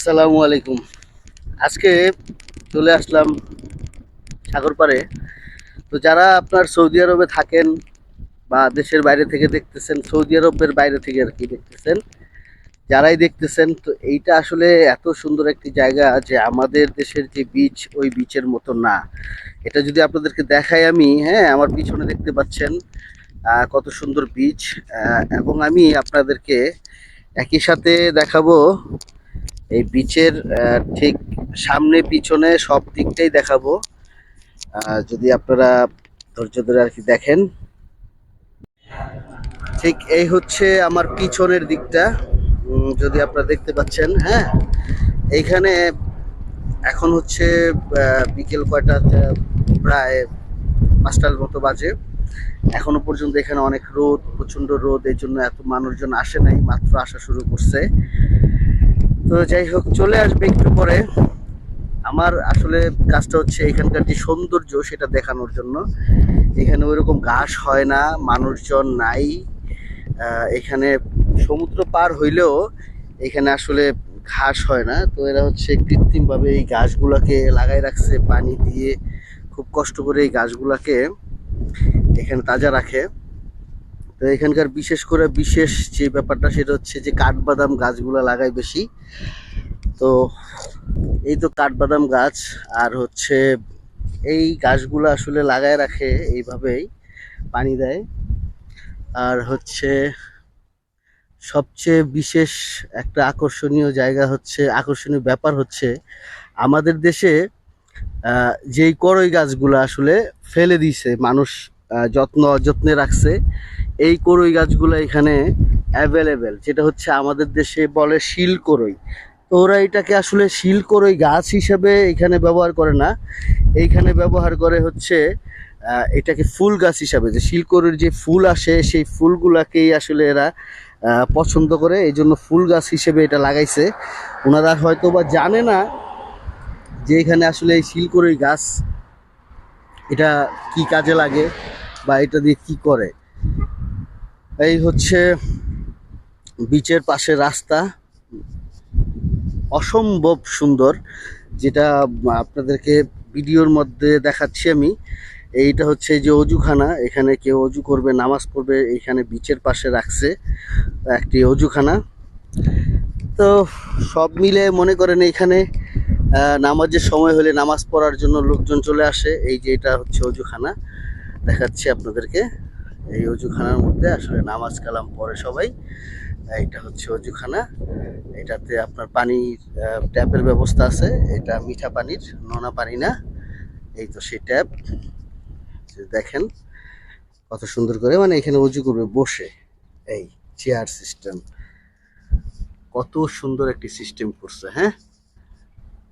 আসসালামু আলাইকুম। আজকে চলে আসলাম সাগর পাড়ে তো যারা আপনার সৌদি আরবে থাকেন বা দেশের বাইরে থেকে দেখতেছেন, সৌদি আরবের বাইরে থেকে আর কি দেখতেছেন, যারাই দেখতেছেন, তো এইটা আসলে এত সুন্দর একটি জায়গা যে আমাদের দেশের যে বিচ ওই বিচের মতো না। এটা যদি আপনাদেরকে দেখাই আমি হ্যাঁ আমার পিছনে দেখতে পাচ্ছেন কত সুন্দর বিচ এবং আমি আপনাদেরকে একই সাথে দেখাবো এই বিচের ঠিক সামনে পিছনে সব দিকটাই দেখাবো। যদি আপনারা ধৈর্য ধরে আর কি দেখেন। ঠিক এই হচ্ছে আমার পিছনের দিকটা। যদি আপনারা দেখতে পাচ্ছেন হ্যাঁ? এইখানে এখন হচ্ছে বিকেল কয়টা, প্রায় পাঁচটার মতো বাজে। এখনও পর্যন্ত এখানে অনেক রোদ প্রচণ্ড রোদ, এই জন্য এত মানুষজন আসে নাই, মাত্র আসা শুরু করছে। তো যাই হোক, চলে আসবে একটু পরে। আমার আসলে কাজটা হচ্ছে এখানকার যে সৌন্দর্য সেটা দেখানোর জন্য। এখানে ওইরকম ঘাস হয় না, মানুষজন নাই। এখানে সমুদ্র পার হইলেও এখানে আসলে ঘাস হয় না। তো এরা হচ্ছে কৃত্রিমভাবে এই গাছগুলাকে লাগাই রাখছে, পানি দিয়ে খুব কষ্ট করে এই গাছগুলাকে এখানে তাজা রাখে। তো এখানকার বিশেষ করে বিশেষ যে ব্যাপারটা সেটা হচ্ছে যে কাঠবাদাম গাছগুলো লাগায় বেশি। তো এই তো কাঠবাদাম গাছ আর হচ্ছে এই গাছগুলো আসলে লাগায় রাখে এইভাবেই পানি দেয়। আর হচ্ছে সবচেয়ে বিশেষ একটা আকর্ষণীয় জায়গা হচ্ছে, আকর্ষণীয় ব্যাপার হচ্ছে আমাদের দেশে যেই করই গাছগুলো আসলে ফেলে দিয়েছে মানুষ যত্ন অযত্নে রাখছে এই করই গাছগুলো এখানে অ্যাভেলেবেল যেটা হচ্ছে আমাদের দেশে বলে শিল করই। তো ওরা এটাকে আসলে শিল করই গাছ হিসেবে এখানে ব্যবহার করে না। এইখানে ব্যবহার করে হচ্ছে এটাকে ফুল গাছ হিসাবে, যে শিলকরের যে ফুল আসে, সেই ফুলগুলাকেই আসলে এরা পছন্দ করে। এই জন্য ফুল গাছ হিসেবে এটা লাগাইছে। ওনারা হয়তো বা জানে না যে এখানে আসলে এই শিলকরই গাছ, এটা কি কাজে লাগে বা এটা দিয়ে কি করে। এই হচ্ছে বিচের পাশে রাস্তা। অসম্ভব সুন্দর, যেটা আপনাদেরকে ভিডিওর মধ্যে দেখাচ্ছি আমি। এইটা হচ্ছে যে অজুখানা, এখানে কেউ অজু করবে, নামাজ পড়বে এখানে বিচের পাশে রাখছে একটি অজুখানা। তো সব মিলে মনে করেন এখানে নামাজের সময় হলে নামাজ পড়ার জন্য লোকজন চলে আসে। এই যে এটা হচ্ছে অজুখানা, দেখাচ্ছি আপনাদেরকে। এই অজুখানার মধ্যে আসলে নামাজ কালাম পড়ে সবাই। এটা হচ্ছে অজুখানা। এটাতে আপনার পানির ট্যাপের ব্যবস্থা আছে। এটা মিঠা পানির, নোনা পানি না। এই তো সেই ট্যাপ। দেখেন কত সুন্দর করে মানে এখানে অজু করবে বসে। এই চেয়ার সিস্টেম। কত সুন্দর একটি সিস্টেম করছে হ্যাঁ?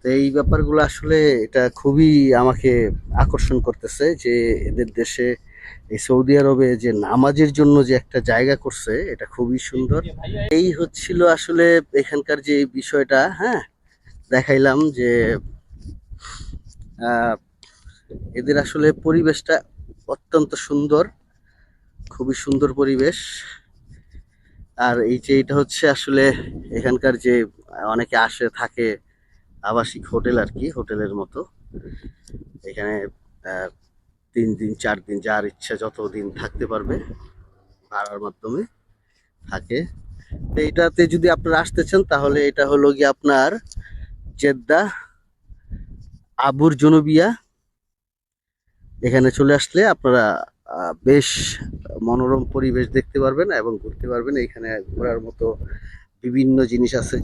তো এই ব্যাপারগুলো আসলে এটা খুবই আমাকে আকর্ষণ করতেছে যে এদের দেশে এই সৌদি আরবে যে নামাজের জন্য যে একটা জায়গা করছে, এটা খুবই সুন্দর। এই হচ্ছিল আসলে এখানকার যে বিষয়টা হ্যাঁ? দেখাইলাম যে এদের আসলে পরিবেশটা অত্যন্ত সুন্দর, খুবই সুন্দর পরিবেশ। আর এই যে এটা হচ্ছে আসলে এখানকার যে অনেকে আসে, থাকে আবাসিক হোটেল আর কি, হোটেলের মতো। এখানে তিন দিন, চার দিন, যার ইচ্ছা যত দিন থাকতে পারবে ভাড়ার মাধ্যমে থাকে। তো এটাতে যদি আপনারা আসতে চান, তাহলে এটা হলো গিয়ে আপনার জেদ্দা, আবুর জনবিয়া। এখানে চলে আসলে আপনারা বেশ মনোরম পরিবেশ দেখতে পারবেন এবং ঘুরতে পারবেন। এখানে ঘোরার মতো বিভিন্ন জিনিস আছে